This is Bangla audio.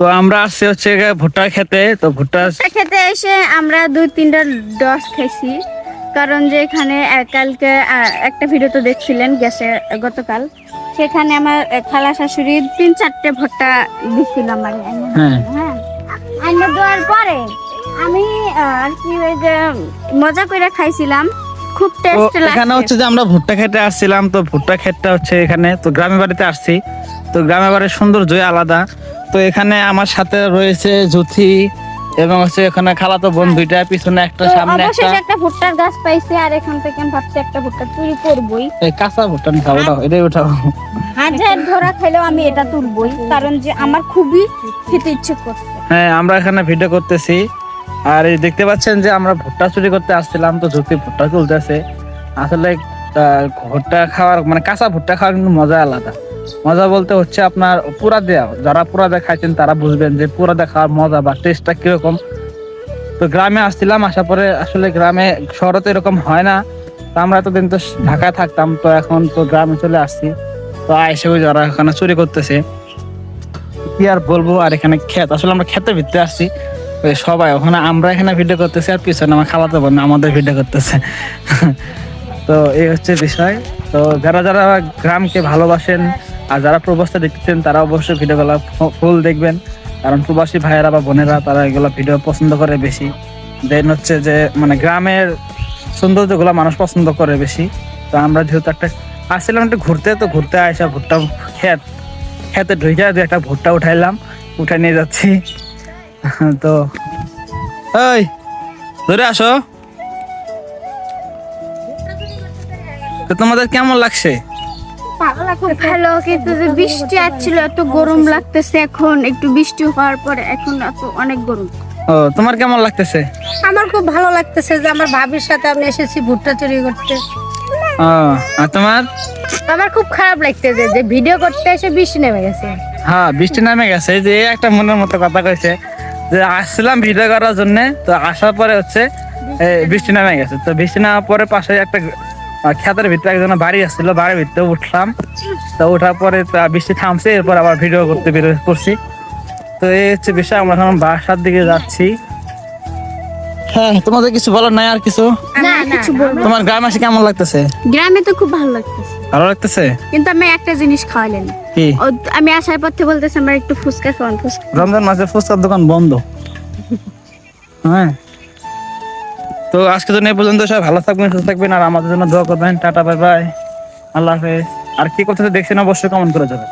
তো আমরা আসছি হচ্ছে ভুট্টা খেতে। তো ভুট্টা খেতে এসে আমরা দুই তিনটা ডস খাইছি কারণ যে এখানে কালকে একটা ভিডিও তো দেখছিলেন গ্যাসে গতকাল। সেখানে আমার খালা শাশুড়ি তিন চারটে ভুট্টা দিছিল আমার হ্যাঁ। হ্যাঁ আইনা দেওয়ার পরে আমি আর কি ওই যে মজা করে খাইছিলাম। খুব টেস্ট এখানে হচ্ছে যে আমরা ভুট্টা খেতে আসছিলাম। তো ভুট্টা ক্ষেতটা হচ্ছে এখানে তো গ্রামের বাড়িতে আসছি। তো গ্রামের বাড়ির সৌন্দর্যই আলাদা। তো এখানে আমার সাথে রয়েছে জ্যোতি এবং হচ্ছে এখানে খালাতো বোন দুইটা পিছনে একটা সামনে একটা। অবশেষে একটা ভুট্টার গাছ পাইছি আর এখান থেকে আমি ভাবছি একটা ভুট্টা চুরি করবই। এই কাঁচা ভুট্টা নিয়ে খাব ওটাও এটাই উঠাও। হাজার ধরা খাইলেও আমি এটা তুলবই কারণ যে আমার খুবই খেতে ইচ্ছে করছে। হ্যাঁ আমরা এখানে ভিডিও করতেছি আর এই দেখতে পাচ্ছেন যে আমরা ভুট্টা চুরি করতে আসছিলাম তো জ্যোতি ভুট্টা তুলতেছে। আসলে ভুট্টা খাওয়ার মানে কাঁচা ভুট্টা খাওয়ার কিন্তু মজা আলাদা। মজা বলতে হচ্ছে আপনার পুরা দেওয়া যারা পুরা দেয়া খাইছেন তারা বুঝবেন যে পুরা দেয়া খাওয়ার মজা বা টেস্টটা কীরকম। তো গ্রামে আসছিলাম, আসার পরে আসলে গ্রামে, শহরে তো এরকম হয় না। তো আমরা এতদিন তো ঢাকায় থাকতাম, তো এখন তো গ্রামে চলে আসছি। তো আইসে ওই যারা এখানে চুরি করতেছে, কি আর বলব আর এখানে ক্ষেত। আসলে আমরা ক্ষেতের ভিতরে আসছি। সবাই, ওখানে আমরা এখানে ভিডিও করতেছি আর পিছনে আমার খালাতে না আমাদের ভিডিও করতেছে। তো এই হচ্ছে বিষয়। তো যারা যারা গ্রামকে ভালোবাসেন আর যারা প্রবাসটা দেখতেছেন, তারা অবশ্যই ভিডিওগুলো ফুল দেখবেন। কারণ প্রবাসী ভাইয়েরা বা বোনেরা, তারা এগুলো ভিডিও পছন্দ করে বেশি। দেন হচ্ছে যে মানে গ্রামের সৌন্দর্যগুলো মানুষ পছন্দ করে বেশি। তো আমরা যেহেতু একটা, আসছিলাম একটু ঘুরতে, তো ঘুরতে আসা ভুট্টা ক্ষেত খেতে ঢুকে দু একটা ভুট্টা উঠাইলাম উঠে নিয়ে যাচ্ছি। তো ওই ধরে আসো। তো তোমাদের কেমন লাগছে? ভালো কিন্তু যে বৃষ্টি আসছিল এত গরম লাগতেছে এখন। একটু বৃষ্টি হওয়ার পরে এখন এত অনেক গরম। ও তোমার কেমন লাগতেছে? আমার খুব ভালো লাগতেছে যে আমার ভাবির সাথে আমি এসেছি ভুট্টা চুরি করতে। ও আর তোমার? আমার খুব খারাপ লাগতেছে যে ভিডিও করতে এসে বৃষ্টি নেমে গেছে। হ্যাঁ বৃষ্টি নামে গেছে। যে একটা মনের মতো কথা কইছে যে আসছিলাম ভিডিও করার জন্য তো আসার পরে হচ্ছে বৃষ্টি নামে গেছে। তো বৃষ্টি নামার পরে পাশে একটা ক্ষেতের ভিতরে একজন বাড়ি আসছিল বাড়ির ভিতরে উঠলাম। তো ওঠার পরে বৃষ্টি থামছে এরপর আবার ভিডিও করতে বের হয়ে পড়ছি তো এই হচ্ছে বিষয় আমরা এখন বাসার দিকে যাচ্ছি। হ্যাঁ তোমাদের কিছু বলার নাই আর কিছু? না কিছু তোমার গ্রামে এসে কেমন লাগতেছে? গ্রামে তো খুব ভালো লাগতেছে। ভালো লাগতেছে? কিন্তু আমি একটা জিনিস খাওয়ালেন কি? আমি আসার পথে বলতেছি আমার একটু ফুচকা খাওয়ান ফুচকা। রমজান মাসে ফুচকার দোকান বন্ধ। হ্যাঁ। তো আজকে জন্য এই পর্যন্ত সবাই ভালো থাকবেন, সুস্থ থাকবেন, আর আমাদের জন্য দোয়া করবেন। Tata, bye bye. আল্লাহ হাফেজ। আর কি করতেছে দেখছেন অবশ্যই কমেন্ট করে যাবেন।